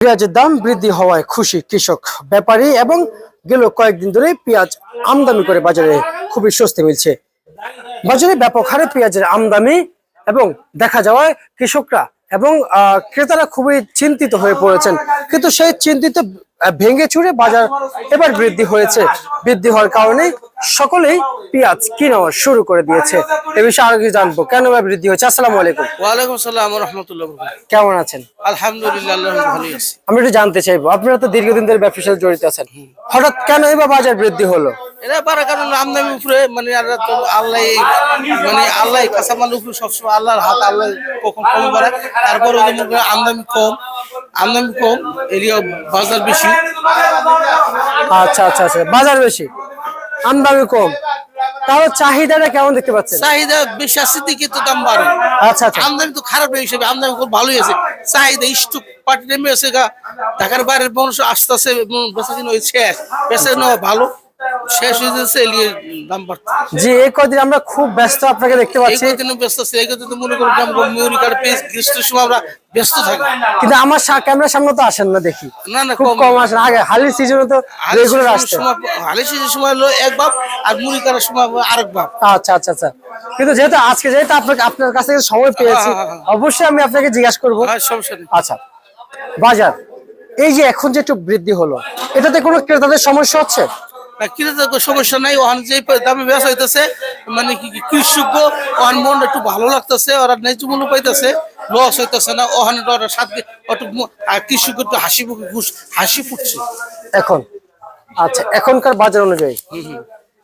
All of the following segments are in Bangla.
পেঁয়াজের দাম বৃদ্ধি হওয়ায় খুশি কৃষক ব্যাপারী এবং গেল কয়েকদিন ধরে পেঁয়াজ আমদানি করে বাজারে খুবই স্বস্তি মিলছে। বাজারে ব্যাপক হারে পেঁয়াজের আমদানি এবং দেখা যাওয়ায় কৃষকরা এবং ক্রেতারা খুবই চিন্তিত হয়ে পড়েছেন। কিন্তু সেই চিন্তিত ভেঙে চুরে বাজার এবার বৃদ্ধি হয়েছে। বৃদ্ধি হওয়ার কারণে সকলেই পেঁয়াজ কিনা শুরু করে দিয়েছে। এ বিষয়ে আরও কিছু জানব। কেন এবার বৃদ্ধি হয়েছে? আসসালাম আলাইকুম। ওয়ালাইকুম আসসালাম রহমতুল্লাহ কেমন আছেন? আলহামদুলিল্লাহ আল্লাহ ভালোই আছি। আমি একটু জানতে চাইব আপনারা তো দীর্ঘদিন ধরে ব্যবসার সাথে জড়িত আছেন। হঠাৎ কেন এবার বাজার বৃদ্ধি হলো? এরা পারা কারণ আমদানি উপরে মানে আল্লাহ তো আল্লাহ মানে আল্লাহ কাঁচামাল উপরে সবসময় আল্লাহর হাত আল্লাহ কখন কম বাড়ায় তারপরে আমদানি কম। আমদানি কম এরিয়া বাজার বেশি। আচ্ছা আচ্ছা আচ্ছা বাজার বেশি। আমদানি কম। তাহলে চাহিদাটা কেমন দেখতে পাচ্ছেন? চাহিদা বেশি আছে দিকে তো দাম বাড়ে। আচ্ছা আচ্ছা। আমদানি তো খারাপ নেই হিসেবে আমদানি খুব ভালোই আছে চাহিদা স্টক পার্টি নেমে আছে গা। ঢাকার বাইরের মানুষ আসতে আসে বেচা কিনা হয়েছে শেষ বেচা কিনা ভালো। শেষ হয়ে দাম বাড়ছে। জি এই কদিন আমরা খুব ব্যস্ত আপনাকে দেখতে এই পাচ্ছি। ব্যস্ত আছে এই কদিনে মনে করো পেজ গ্রীষ্মের সময় আমরা ব্যস্ত থাকি। কিন্তু আমার ক্যামেরার সামনে তো আসেন না দেখি। না না খুব কম কম আসেন। আগে হালি সিজনে তো রেগুলার আসতেন হালি সিজনের সময় হলো এক বাপ আর সময় আরেক বাপ। আচ্ছা আচ্ছা আচ্ছা। কিন্তু যেহেতু আজকে যেহেতু আপনাকে আপনার কাছ থেকে সময় পেয়েছি হ্যাঁ, হ্যাঁ, অবশ্যই আমি আপনাকে জিজ্ঞাসা করব। আচ্ছা বাজার এই যে এখন যে একটু বৃদ্ধি হলো এটাতে কোনো ক্রেতাদের সমস্যা হচ্ছে? সমস্যা নাই ওখান যে দামে বেচা হইতেছে মানে কি কৃষক ওখান মন একটু ভালো লাগতেছে ওরা ন্যায্য মূল্য পাইতেছে লস হইতেছে না ওখানে ওরা সাথে একটু কৃষক একটু হাসি খুশ- হাসি ফুটছে। এখন আচ্ছা এখনকার বাজার অনুযায়ী।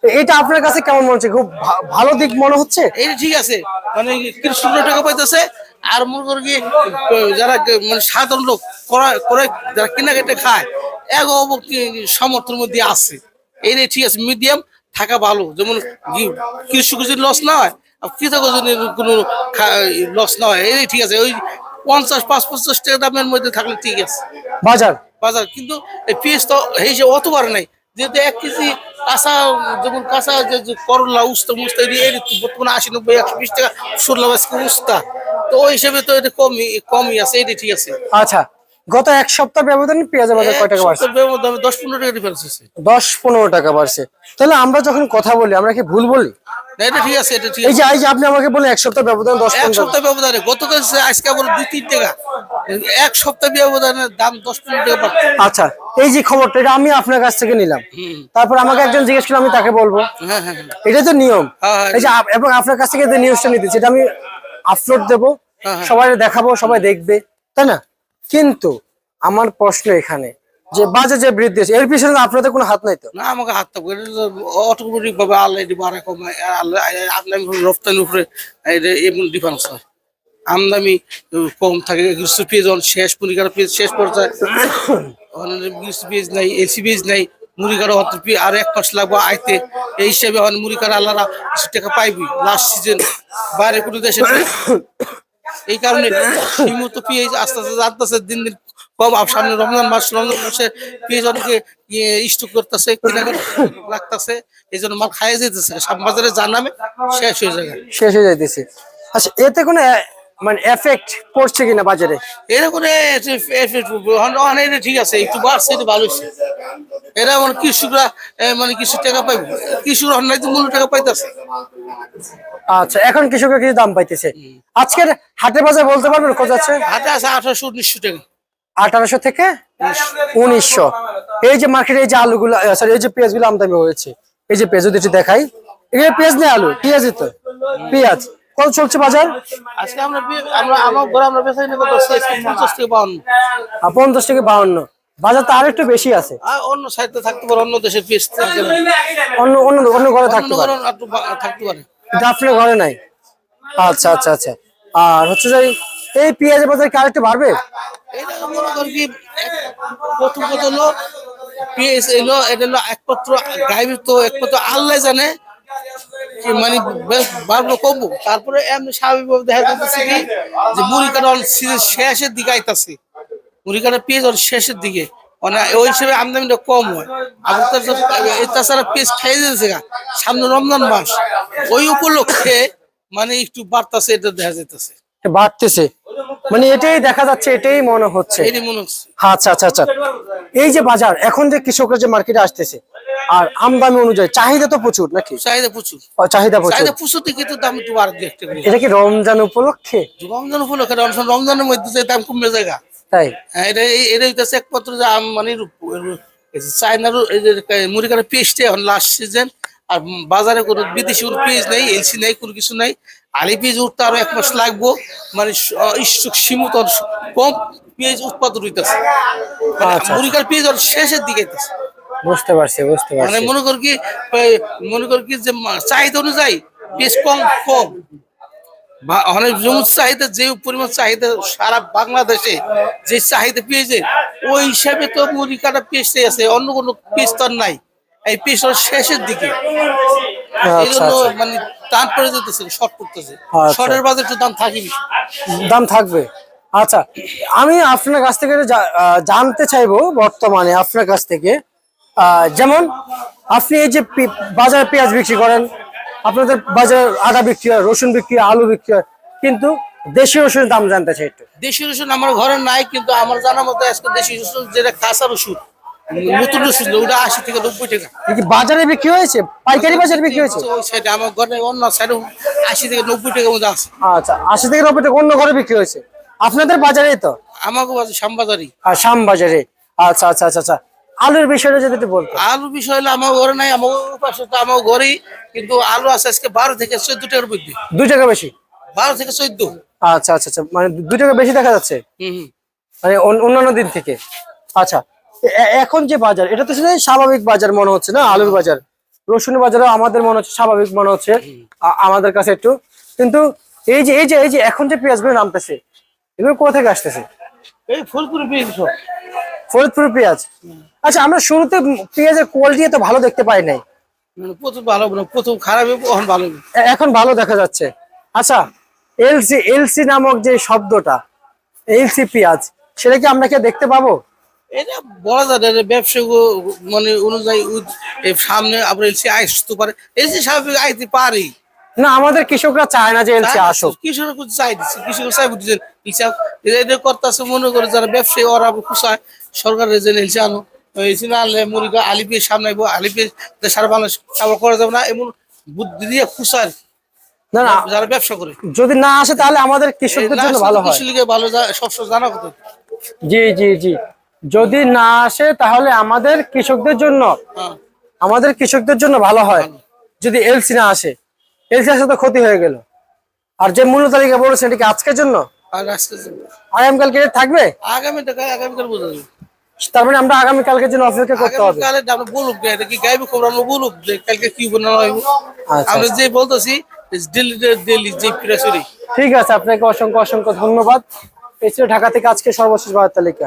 এটা আপনার কাছে কেমন মনে হচ্ছে? খুব ভালো দিক মনে হচ্ছে? এই ঠিক আছে মানে কৃষক টাকা পাইতেছে আর মনে করি কি, যারা মানে সাধারণ লোক ক্রয় যারা কেনাকাটা খায় এক অবক্তি সমর্থনের মধ্যে আছে। এই রে ঠিক আছে মিডিয়াম থাকা ভালো। যেমন কি- কৃষক যদি লস না হয় আর কৃষক যদি কোনো লস না হয়। এই ঠিক আছে ওই পঞ্চাশ পাঁচ পঞ্চাশ টাকা দামের মধ্যে থাকলে ঠিক আছে। বাজার? বাজার কিন্তু এই পিস তো যে অত বার নাই। যেহেতু এক কেজি কাঁচা যেমন কাঁচা যে করলা উস্তা মুস্তা এর বর্তমানে আশি নব্বই একশো বিশ টাকা আজকে উস্তা। তো ওই হিসেবে তো এটা কমই কমই আছে এটা ঠিক আছে। আচ্ছা গত এক সপ্তাহ ব্যবধানে পেঁয়াজের বাজার কয় টাকা বাড়ছে? দশ পনেরো টাকা ডিফারেন্স আছে দশ পনেরো টাকা বাড়ছে। তাহলে আমরা যখন কথা বলি আমরা কি ভুল বলি? না এটা ঠিক আছে এটা ঠিক এই যে এই যে আপনি আমাকে বলেন এক সপ্তাহ ব্যবধান এক সপ্তাহ ব্যবধানে গতকাল আজকে আবার টাকা। এক সপ্তাহ দাম টাকা বাড়ছে। আচ্ছা এই যে খবরটা এটা আমি আপনার কাছ থেকে নিলাম। তারপর আমাকে একজন জিজ্ঞেস করল আমি তাকে বলব। হ্যাঁ হ্যাঁ হ্যাঁ। এটা তো নিয়ম। এই যে এবং আপনার কাছ থেকে যে নিউজটা নিতেছি এটা আমি আপলোড দেব। সবাই দেখাবো সবাই দেখবে তাই না? কিন্তু আমার প্রশ্ন এখানে যে বাজে যে বৃদ্ধি হচ্ছে এর পিছনে আপনাদের কোনো হাত নাই তো? না আমাকে হাত থাকবে অটোমেটিক ভাবে আল্লাহ কমায় আর আমদানি রপ্তানির উপরে এমন ডিফারেন্স হয়। আমদানি কম থাকে পেঁয়াজ যখন শেষ মুড়িকাটা পেঁয়াজ শেষ পর্যায়ে পেঁয়াজ নাই এসি পেঁয়াজ নাই মুড়িকাটা হয়তো পে- আর এক মাস লাগবে আইতে এই হিসাবে অনেক মুড়িকাটা আল্লাহরা কিছু টাকা পাইবি লাস্ট সিজন বাইরে কোনো দেশে এই কারণে ঠিকমতো পিএইচ আস্তে আস্তে আস্তে দিন দিন কম সামনে রমজান মাস, রমজান মাসে পিএইচ অনেকে স্টক করতেছে কেনাকাটা লাগতেছে এই জন্য মাল খাইয়ে যেতেছে। সব বাজারে জানামে শেষ হয়ে যায়। শেষ হয়ে যাইতেছে। আচ্ছা এতে কোনো মানে এফেক্ট পড়ছে কিনা বাজারে? এরা করে ঠিক আছে একটু বাড়ছে একটু ভালো এরা মানে কৃষকরা মানে কিছু টাকা পাইবে কৃষকরা অন্যায় মূল্য টাকা পাইতেছে। আচ্ছা এখন কৃষকের কিছু দাম পাইতেছে? আজকের হাটে বাজার বলতে পারবেন কত আছে? হাতে আছে আঠারোশো উনিশশো টাকা। আঠারোশো থেকে উনিশশো। এই যে মার্কেটে এই যে আলুগুলো সরি এই যে পেঁয়াজগুলো আমদানি হয়েছে। এই যে পেঁয়াজ যদি দেখাই। এখানে পেঁয়াজ নেই আলু পেঁয়াজই তো। পেঁয়াজ। কত চলছে বাজার? আজকে আমরা আমরা আমার ঘরে আমরা বেচাই না কত পঞ্চাশ থেকে বাউন্ন। আর পঞ্চাশ থেকে বাউন্ন। বাজার তো আরও একটু বেশি আছে। অন্য সাইডে থাকতে পারে অন্য দেশের পেস অন্য অন্য অন্য ঘরে থাকতে পারে। থাকতে পারে। আপনার ঘরে নাই। আচ্ছা আচ্ছা আচ্ছা। আর হচ্ছে যে এই পেঁয়াজের বাজার কি আরেকটু বাড়বে? মনে করি কি প্রথম কথা হলো পেঁয়াজ এলো এটা হলো একমাত্র গাইবের তো একমাত্র আল্লাহ জানে। মানে বেশ বাড়লো কমবো। তারপরে এমনি স্বাভাবিকভাবে দেখা যাচ্ছে কি যে মুড়ি কাটা সিজন শেষের দিকে আইতাছে। মুড়ি কাটা পেঁয়াজ শেষের দিকে। মানে ওই হিসেবে আমদানিটা কম হয়। আবার তাছাড়া- পেঁয়াজ খেয়ে যাচ্ছে সামনে রমজান মাস। ওই উপলক্ষে মানে একটু বাড়তাছে এটা দেখা যাইতেছে। বাড়তেছে। মানে এটাই দেখা যাচ্ছে এটাই মনে মনে হচ্ছে। আচ্ছা আচ্ছা আচ্ছা। এই যে বাজার এখন যে কৃষকরা যে মার্কেটে আসতেছে আর আমদানি অনুযায়ী চাহিদা তো প্রচুর নাকি? চাহিদা প্রচুর। চাহিদা প্রচুর। চাহিদা প্রচুর থেকে তো দাম বাড়বে দেখতে এটা কি রমজান উপলক্ষে? রমজান উপলক্ষে রমজান রমজানের মধ্যে যে দাম কমবে জায়গা। তাই? হ্যাঁ, এটা এটা হইতেছে একমাত্র যে আমমানির চায়নার এই যে মুড়িকার পেস্টে এখন লাস্ট সিজন আর বাজারে কোনো বিদেশি কোনো পেঁয়াজ নেই এলসি নেই কোনো কিছু নাই। আলি পেঁয়াজ উঠতে আরও এক মাস লাগবো। মানে ইস্টুক সীমিত কম পেঁয়াজ উৎপাদন হইতেছে। মুড়িকার ওর শেষের দিকে বুঝতে পারছি বুঝতে পারছি। মানে মনে কর কি মনে কর কি যে চাহিদা অনুযায়ী বেশ কম কম। বা- অনেক জমির চাহিদা যে পরিমাণ চাহিদা সারা বাংলাদেশে যে চাহিদা পেয়েছে ওই হিসাবে তো মুড়ি কাটা পেস্টে আছে অন্য কোনো পেস্ট আর নাই। এই পেস্ট শেষের দিকে। এই আচ্ছা জন্য আচ্ছা। মানে টান পড়ে যেতেছে শর্ট করতেছে আচ্ছা। শর্টের বাজার তো দাম থাকি দাম থাকবে। আচ্ছা আমি আপনার কাছ থেকে জানতে চাইব বর্তমানে আপনার কাছ থেকে যেমন আপনি এই যে বাজারে পেঁয়াজ বিক্রি করেন আপনাদের বাজারে আদা বিক্রি হয় রসুন বিক্রি হয় আলু বিক্রি হয় কিন্তু দেশি রসুনের দাম জানতে চাই একটু। দেশি রসুন আমার ঘরে নাই কিন্তু আমার জানা মতো আজকে দেশি রসুন যেটা কাঁচা রসুন নতুন রসুন ওটা আশি থেকে নব্বই টাকা। বাজারে বিক্রি হয়েছে? পাইকারি বাজারে বিক্রি হয়েছে? ওই সাইডে আমার ঘরে অন্য সাইডে আশি থেকে নব্বই আছে। আচ্ছা আশি থেকে নব্বই টাকা অন্য ঘরে বিক্রি হয়েছে। আপনাদের বাজারেই তো? আমাকে আছে শ্যামবাজারি আর বাজারে আচ্ছা আচ্ছা আচ্ছা আচ্ছা। আলুর বিষয়টা যদি একটু বলতো আলু বিষয় হলো আমার ঘরে নাই আমার পাশে তো আমার ঘরেই কিন্তু আলু আছে আজকে বারো থেকে চোদ্দ টাকার মধ্যে। দুই টাকা বেশি? বারো থেকে চোদ্দ। আচ্ছা আচ্ছা আচ্ছা মানে দুই টাকা বেশি দেখা যাচ্ছে। মানে অন্যান্য দিন থেকে? আচ্ছা এখন যে বাজার এটা তো স্বাভাবিক বাজার মনে হচ্ছে না? আলুর বাজার। রসুন বাজারও আমাদের মনে হচ্ছে স্বাভাবিক মনে হচ্ছে। আমাদের কাছে একটু। কিন্তু এই যে এই যে এই যে এখন যে পেঁয়াজগুলো নামতেছে এগুলো কোথা থেকে আসতেছে? এই ফুলপুরি সব। ফরিদপুর পেঁয়াজ। আচ্ছা আমরা শুরুতে পেঁয়াজের কোয়ালিটি এত ভালো দেখতে পাই নাই। মানে প্রথম ভালো প্রথম খারাপ এখন ভালো। এখন ভালো দেখা যাচ্ছে। আচ্ছা এলসি এলসি নামক যে শব্দটা এলসি পেঁয়াজ সেটা কি আমরা কি দেখতে পাবো? এটা বলা যায় না, ও- মানে অনুযায়ী সামনে আবার এলসি আসতে পারে। এলসি স্বাভাবিক আইতে পারে। না আমাদের কৃষকরা চায় না যে এলসি আসুক। কৃষকের কিছু চাই দিচ্ছে কৃষকের চাই বুঝছেন হিসাব এটা করতেছে মনে করে যারা ব্যবসায়ী ওরা খুশায়। সরকারের রেজাল্ট এলসি আনো। এলসি না আনলে মনে আলিপের সামনে আলিপের সারা বাংলাদেশ কাবার করা যাবে না এমন বুদ্ধি দিয়ে না না। যারা ব্যবসা করে। যদি না আসে তাহলে আমাদের কৃষকদের জন্য ভালো হয়। ভালো সবসময় জানা জি জি জি। যদি না আসে তাহলে আমাদের কৃষকদের জন্য হ্যাঁ। আমাদের কৃষকদের জন্য ভালো হয়। যদি এলসি না আসে। এলসি আসে তো ক্ষতি হয়ে গেল। আর যে মূল্য তালিকা বলেছেন এটা কি আজকের জন্য? আগামীকালকে থাকবে? আগামীটা আগামীকাল বোঝা যাবে। তার মানে আমরা আগামীকালকের জন্য অপেক্ষা করতে হবে? আগামীকালে আমরা বলুক এটা কি গাইবে খবর আমরা বলুক যে কালকে কি বানানো হবে আচ্ছা, আমরা যে বলতেছি দিল্লি যে ঠিক আছে আপনাকে অসংখ্য অসংখ্য ধন্যবাদ। এই ছিল ঢাকা থেকে আজকে সর্বশেষ বাজার তালিকা